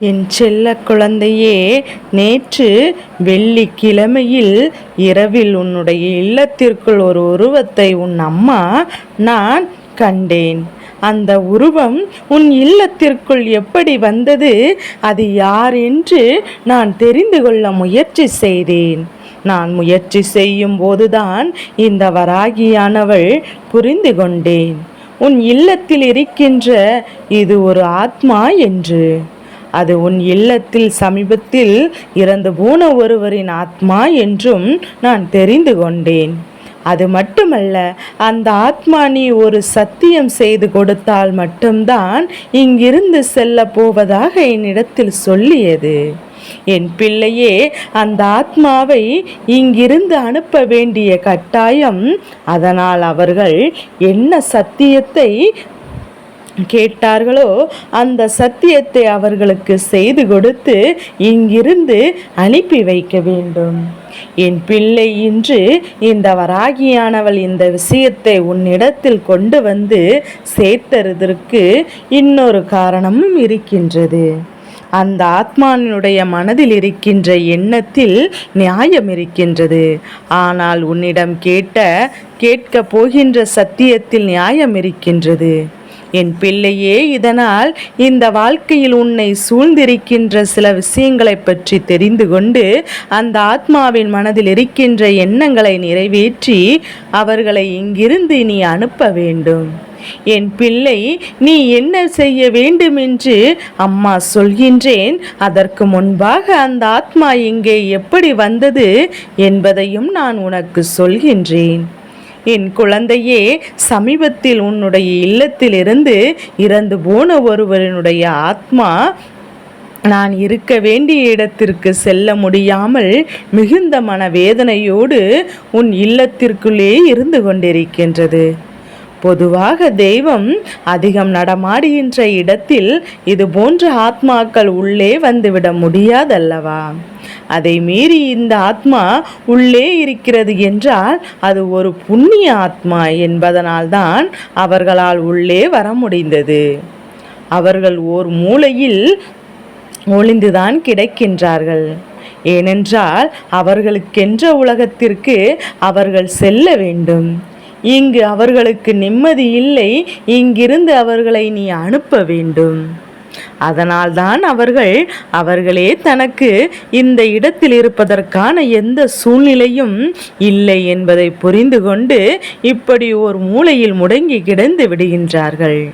என் செல்ல குழந்தையே நேற்று வெள்ளிக்கிழமையில் இரவில் உன்னுடைய இல்லத்திற்குள் ஒரு உருவத்தை உன் அம்மா நான் கண்டேன். அந்த உருவம் உன் இல்லத்திற்குள் எப்படி வந்தது அது யார் என்று நான் தெரிந்து கொள்ள முயற்சி செய்தேன். நான் முயற்சி செய்யும் போதுதான் இந்த வராகியானவள் புரிந்து கொண்டேன். உன் இல்லத்தில் இருக்கின்ற இது ஒரு ஆத்மா என்று. அது உன் இல்லத்தில் சமீபத்தில் இறந்து போன ஒருவரின் ஆத்மா என்றும் நான் தெரிந்து கொண்டேன். அது மட்டுமல்ல அந்த ஆத்மா நீ ஒரு சத்தியம் செய்து கொடுத்தால் மட்டும்தான் இங்கிருந்து செல்ல போவதாக என்னிடத்தில் சொல்லியது. என் பிள்ளையே அந்த ஆத்மாவை இங்கிருந்து அனுப்ப வேண்டிய கட்டாயம் அதனால் அவர்கள் என்ன சத்தியத்தை கேட்டார்களோ அந்த சத்தியத்தை அவர்களுக்கு செய்து கொடுத்து இங்கிருந்து அனுப்பி வைக்க வேண்டும். என் பிள்ளை இன்று இந்த வராகியானவள் இந்த விஷயத்தை உன்னிடத்தில் கொண்டு வந்து சேர்த்தறதற்கு இன்னொரு காரணமும் இருக்கின்றது. அந்த ஆத்மானுடைய மனதில் இருக்கின்ற எண்ணத்தில் நியாயம் இருக்கின்றது. ஆனால் உன்னிடம் கேட்ட கேட்கப் போகின்ற சத்தியத்தில் நியாயம் இருக்கின்றது. என் பிள்ளையே இதனால் இந்த வாழ்க்கையில் உன்னை சூழ்ந்திருக்கின்ற சில விஷயங்களை பற்றி தெரிந்து கொண்டு அந்த ஆத்மாவின் மனதில் இருக்கின்ற எண்ணங்களை நிறைவேற்றி அவர்களை இங்கிருந்து நீ அனுப்ப வேண்டும். என் பிள்ளை நீ என்ன செய்ய வேண்டும் என்று அம்மா சொல்கின்றேன். அதற்கு முன்பாக அந்த ஆத்மா இங்கே எப்படி வந்தது என்பதையும் நான் உனக்கு சொல்கின்றேன். என் குழந்தையே சமீபத்தில் உன்னுடைய இல்லத்திலிருந்து இறந்து போன ஒருவரினுடைய ஆத்மா நான் இருக்க வேண்டிய இடத்திற்கு செல்ல முடியாமல் மிகுந்த மனவேதனையோடு உன் இல்லத்திற்குள்ளே இருந்து கொண்டிருக்கின்றது. பொதுவாக தெய்வம் அதிகம் நடமாடுகின்ற இடத்தில் இது போன்ற ஆத்மாக்கள் உள்ளே வந்துவிட முடியாதல்லவா? அதை மீறி இந்த ஆத்மா உள்ளே இருக்கிறது என்றால் அது ஒரு புண்ணிய ஆத்மா என்பதனால்தான் அவர்களால் உள்ளே வர முடிந்தது. அவர்கள் ஓர் மூலையில் ஒளிந்துதான் கிடைக்கின்றார்கள். ஏனென்றால் அவர்களுக்கென்ற உலகத்திற்கு அவர்கள் செல்ல வேண்டும். இங்கு அவர்களுக்கு நிம்மதி இல்லை இங்கிருந்து அவர்களை நீ அனுப்ப வேண்டும். அதனால்தான் அவர்கள் அவர்களே தனக்கு இந்த இடத்தில் இருப்பதற்கான எந்த சூழ்நிலையும் இல்லை என்பதை புரிந்து கொண்டு இப்படி ஒரு மூலையில் முடங்கி கிடந்து விடுகின்றார்கள்.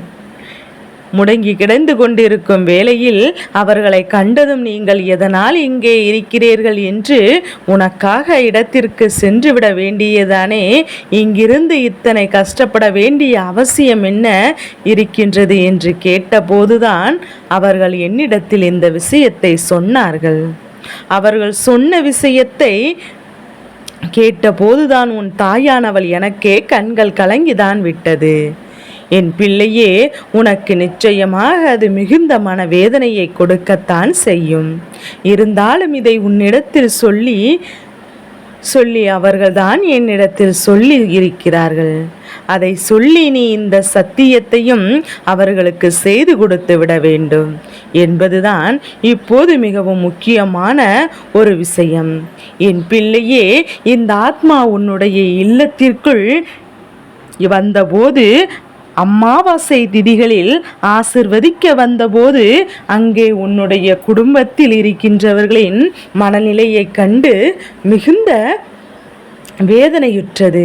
முடங்கி கிடந்து கொண்டிருக்கும் வேளையில் அவர்களை கண்டதும் நீங்கள் எதனால் இங்கே இருக்கிறீர்கள் என்று உனக்காக இடத்திற்கு சென்றுவிட வேண்டியதானே? இங்கிருந்து இத்தனை கஷ்டப்பட வேண்டிய அவசியம் என்ன இருக்கின்றது என்று கேட்டபோதுதான் அவர்கள் என்னிடத்தில் இந்த விஷயத்தை சொன்னார்கள். அவர்கள் சொன்ன விஷயத்தை கேட்டபோதுதான் உன் தாயானவள் எனக்கே கண்கள் கலங்கிதான் விட்டது. என் பிள்ளையே உனக்கு நிச்சயமாக அது மிகுந்த மனவேதனையை கொடுக்கத்தான் செய்யும். இருந்தாலும் இதை உன்னிடத்தில் சொல்லி சொல்லி அவர்கள்தான் என்னிடத்தில் சொல்லி இருக்கிறார்கள். அதை சொல்லி நீ இந்த சத்தியத்தையும் அவர்களுக்கு செய்து கொடுத்து விட வேண்டும். என்பதுதான் இப்போது மிகவும் முக்கியமான ஒரு விஷயம். என் பிள்ளையே இந்த ஆத்மா உன்னுடைய இல்லத்திற்குள் வந்தபோது அம்மாவாசை திதிகளில் ஆசிர்வதிக்க வந்தபோது அங்கே உன்னுடைய குடும்பத்தில் இருக்கின்றவர்களின் மனநிலையை கண்டு மிகுந்த வேதனையுற்றது.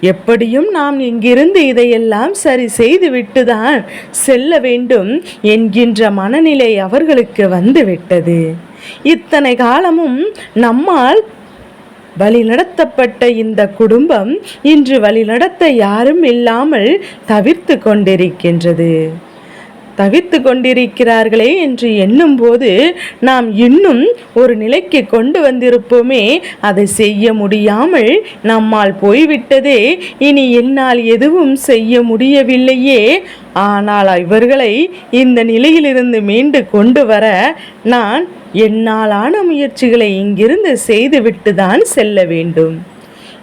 எப்படியும் நாம் இங்கிருந்து இதையெல்லாம் சரி செய்துவிட்டுதான் செல்ல வேண்டும் என்கின்ற மனநிலை அவர்களுக்கு வந்துவிட்டது. இத்தனை காலமும் நம்மால் வழிநடத்தப்பட்ட இந்த குடும்பம் இன்று வழிநடத்த யாரும் இல்லாமல் தவிர்த்து கொண்டிருக்கின்றது. தவித்து கொண்டிருக்கிறார்களே என்று எண்ணும்போது நாம் இன்னும் ஒரு நிலைக்கு கொண்டு வந்திருப்போமே. அதை செய்ய முடியாமல் நம்மால் போய்விட்டதே. இனி என்னால் எதுவும் செய்ய முடியவில்லையே. ஆனால் இவர்களை இந்த நிலையிலிருந்து மீண்டு கொண்டு வர நான் என்னாலான முயற்சிகளை இங்கிருந்து செய்துவிட்டு தான் செல்ல வேண்டும்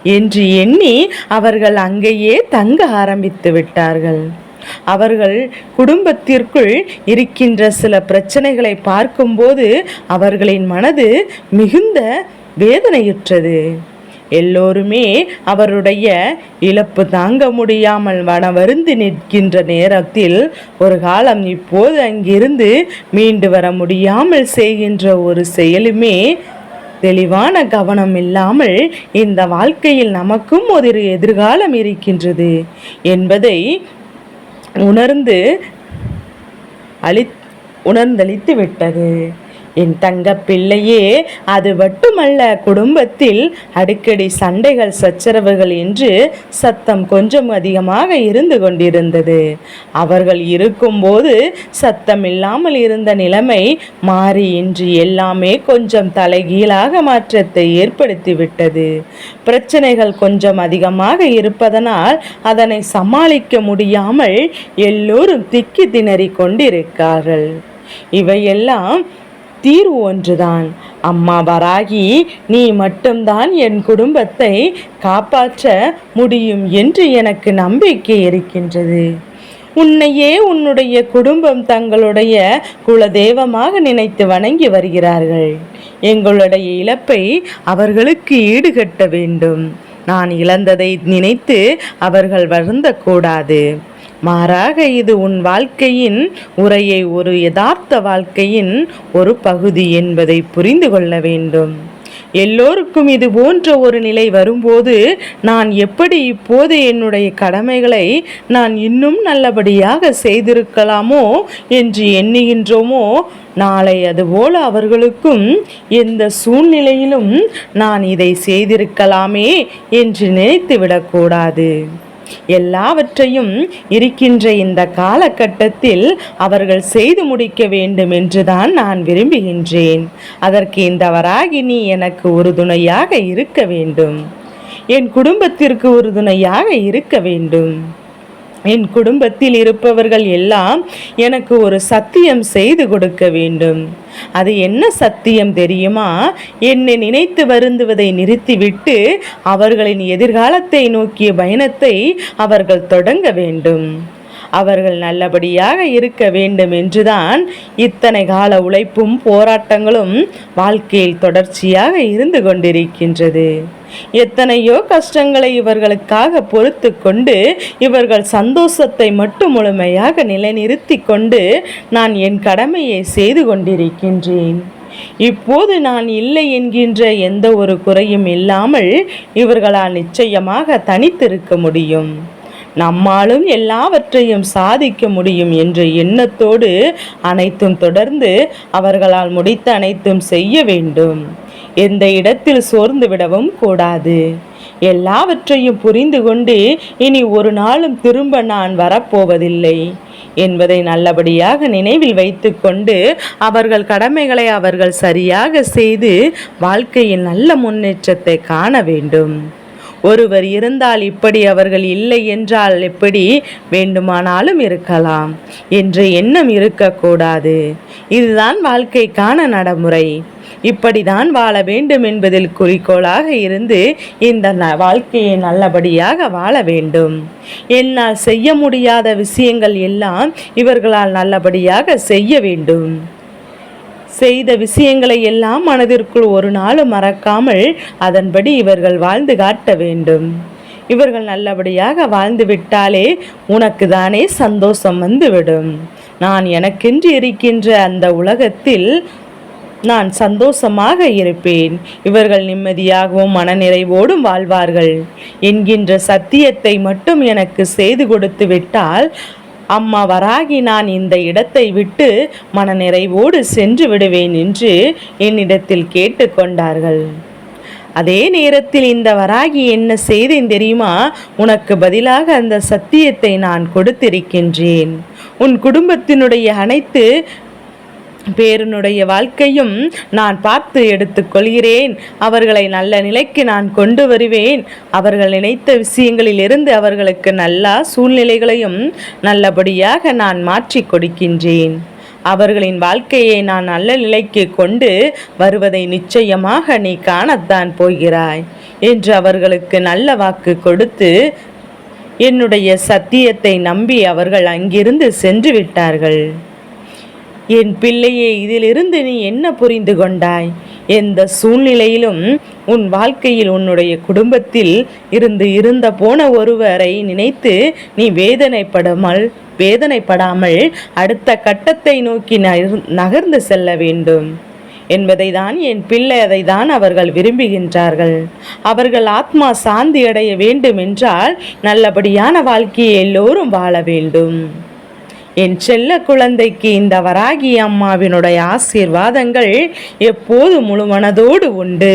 என்று எண்ணி அவர்கள் அங்கேயே தங்க ஆரம்பித்து விட்டார்கள். அவர்கள் குடும்பத்திற்குள் இருக்கின்ற சில பிரச்சனைகளை பார்க்கும்போது அவர்களின் மனது மிகுந்த வேதனையுற்றது. எல்லோருமே அவருடைய இழப்பு தாங்க முடியாமல் மனவருந்து நிற்கின்ற நேரத்தில் ஒரு காலம் இப்போது அங்கிருந்து மீண்டு வர முடியாமல் செய்கின்ற ஒரு செயலுமே தெளிவான கவனம் இல்லாமல் இந்த வாழ்க்கையில் நமக்கும் ஒரு எதிர்காலம் இருக்கின்றது என்பதை உணர்ந்து அளி உணர்ந்தளித்து விட்டது என் தங்க பிள்ளையே அது மட்டுமல்ல குடும்பத்தில் அடிக்கடி சண்டைகள் சச்சரவுகள் என்று சத்தம் கொஞ்சம் அதிகமாக இருந்து கொண்டிருந்தது. அவர்கள் இருக்கும்போது சத்தம் இல்லாமல் இருந்த நிலைமை மாறி இன்று எல்லாமே கொஞ்சம் தலைகீழாக மாற்றத்தை ஏற்படுத்திவிட்டது பிரச்சனைகள் கொஞ்சம் அதிகமாக இருப்பதனால் அதனை சமாளிக்க முடியாமல் எல்லோரும் திக்கி திணறி கொண்டிருக்கார்கள். இவையெல்லாம் தீர்வு ஒன்றுதான். அம்மா வராகி நீ மட்டும்தான் என் குடும்பத்தை காப்பாற்ற முடியும் என்று எனக்கு நம்பிக்கை இருக்கின்றது. உன்னையே உன்னுடைய குடும்பம் தங்களுடைய குலதெய்வமாக நினைத்து வணங்கி வருகிறார்கள். எங்களுடைய இழப்பை அவர்களுக்கு ஈடுகட்ட வேண்டும். நான் இழந்ததை நினைத்து அவர்கள் வருந்தக்கூடாது. மாறாக இது உன் வாழ்க்கையின் உரையை ஒரு யதார்த்த வாழ்க்கையின் ஒரு பகுதி என்பதை புரிந்து கொள்ள வேண்டும். எல்லோருக்கும் இது போன்ற ஒரு நிலை வரும்போது நான் எப்படி இப்போது என்னுடைய கடமைகளை நான் இன்னும் நல்லபடியாக செய்திருக்கலாமோ என்று எண்ணுகின்றோமோ நாளை அதுபோல அவர்களுக்கும் எந்த சூழ்நிலையிலும் நான் இதை செய்திருக்கலாமே என்று நினைத்து விடக்கூடாது எல்லாவற்றையும் இருக்கின்ற இந்த காலகட்டத்தில் அவர்கள் செய்து முடிக்க வேண்டும் என்றுதான் நான் விரும்புகின்றேன். அதற்கு இந்த வராகினி எனக்கு உறுதுணையாக இருக்க வேண்டும். என் குடும்பத்திற்கு உறுதுணையாக இருக்க வேண்டும். என் குடும்பத்தில் இருப்பவர்கள் எல்லாம் எனக்கு ஒரு சத்தியம் செய்து கொடுக்க வேண்டும். அது என்ன சத்தியம் தெரியுமா? என்னை நினைத்து வருந்துவதை நிறுத்திவிட்டு அவர்களின் எதிர்காலத்தை நோக்கிய பயணத்தை அவர்கள் தொடங்க வேண்டும். அவர்கள் நல்லபடியாக இருக்க வேண்டும் என்றுதான் இத்தனை கால உழைப்பும் போராட்டங்களும் வாழ்க்கையில் தொடர்ச்சியாக இருந்து கொண்டிருக்கின்றது. எத்தனையோ கஷ்டங்களை இவர்களுக்காக பொறுத்து கொண்டு இவர்கள் சந்தோஷத்தை மட்டும் முழுமையாக நிலைநிறுத்தி கொண்டு நான் என் கடமையை செய்து கொண்டிருக்கின்றேன். இப்போது நான் இல்லை என்கின்ற எந்த ஒரு குறையும் இல்லாமல் இவர்களால் நிச்சயமாக தனித்திருக்க முடியும். நம்மாலும் எல்லாவற்றையும் சாதிக்க முடியும் என்ற எண்ணத்தோடு அனைத்தும் தொடர்ந்து அவர்களால் முடித்த அனைத்தும் செய்ய வேண்டும். எந்த இடத்தில் சோர்ந்து விடவும் கூடாது. எல்லாவற்றையும் புரிந்து கொண்டு இனி ஒரு நாளும் திரும்ப நான் வரப்போவதில்லை. என்பதை நல்லபடியாக நினைவில் வைத்துக்கொண்டு அவர்கள் கடமைகளை அவர்கள் சரியாக செய்து வாழ்க்கையில் நல்ல முன்னேற்றத்தை காண வேண்டும். ஒருவர் இருந்தால் இப்படி அவர்கள் இல்லை என்றால் எப்படி வேண்டுமானாலும் இருக்கலாம். என்ற எண்ணம் இருக்கக்கூடாது. இதுதான் வாழ்க்கைக்கான நடைமுறை. இப்படிதான் வாழ வேண்டும் என்பதில் குறிக்கோளாக இருந்து இந்த வாழ்க்கையை நல்லபடியாக வாழ வேண்டும். என்னால் செய்ய முடியாத விஷயங்கள் எல்லாம் இவர்களால் நல்லபடியாக செய்ய வேண்டும். செய்த விஷயங்களை எல்லாம் மனதிற்குள் ஒரு நாளும் மறக்காமல் அதன்படி இவர்கள் வாழ்ந்து காட்ட வேண்டும். இவர்கள் நல்லபடியாக வாழ்ந்து விட்டாலே உனக்கு தானே சந்தோஷம் வந்துவிடும். நான் எனக்கென்று இருக்கின்ற அந்த உலகத்தில் நான் சந்தோஷமாக இருப்பேன். இவர்கள் நிம்மதியாகவும் மனநிறைவோடும் வாழ்வார்கள். என்கின்ற சத்தியத்தை மட்டும் எனக்கு செய்து கொடுத்து விட்டால் அம்மா வராகி நான் இந்த இடத்தை விட்டு மனநிறைவோடு சென்று விடுவேன் என்று என்னிடத்தில் கேட்டுக்கொண்டார்கள் அதே நேரத்தில் இந்த வராகி என்ன செய்தேன் தெரியுமா? உனக்கு பதிலாக அந்த சத்தியத்தை நான் கொடுத்திருக்கின்றேன். உன் குடும்பத்தினுடைய அனைத்து பேரனுடைய வாழ்க்கையும் நான் பார்த்து எடுத்துக்கொள்கிறேன். அவர்களை நல்ல நிலைக்கு நான் கொண்டு வருவேன். அவர்கள் நினைத்த விஷயங்களிலிருந்து அவர்களுக்கு நல்ல சூழ்நிலைகளையும் நல்லபடியாக நான் மாற்றி கொடுக்கின்றேன். அவர்களின் வாழ்க்கையை நான் நல்ல நிலைக்கு கொண்டு வருவதை நிச்சயமாக நீ காணத்தான் போகிறாய் என்று அவர்களுக்கு நல்ல வாக்கு கொடுத்து என்னுடைய சத்தியத்தை நம்பி அவர்கள் அங்கிருந்து சென்று விட்டார்கள். என் பிள்ளையே இதிலிருந்து நீ என்ன புரிந்து கொண்டாய்? எந்த சூழ்நிலையிலும் உன் வாழ்க்கையில் உன்னுடைய குடும்பத்தில் இருந்து இருந்த போன ஒருவரை நினைத்து நீ வேதனைப்படாமல் வேதனைப்படாமல் அடுத்த கட்டத்தை நோக்கி நகர்- நகர்ந்து செல்ல வேண்டும். என்பதை தான் என் பிள்ளை அதை தான் அவர்கள் விரும்புகின்றார்கள். அவர்கள் ஆத்மா சாந்தி அடைய வேண்டும் என்றால் நல்லபடியான வாழ்க்கையை எல்லோரும் வாழ வேண்டும். என் செல்ல குழந்தைக்கு இந்த வராகி அம்மாவினுடைய ஆசீர்வாதங்கள் எப்போது முழுமனதோடு உண்டு?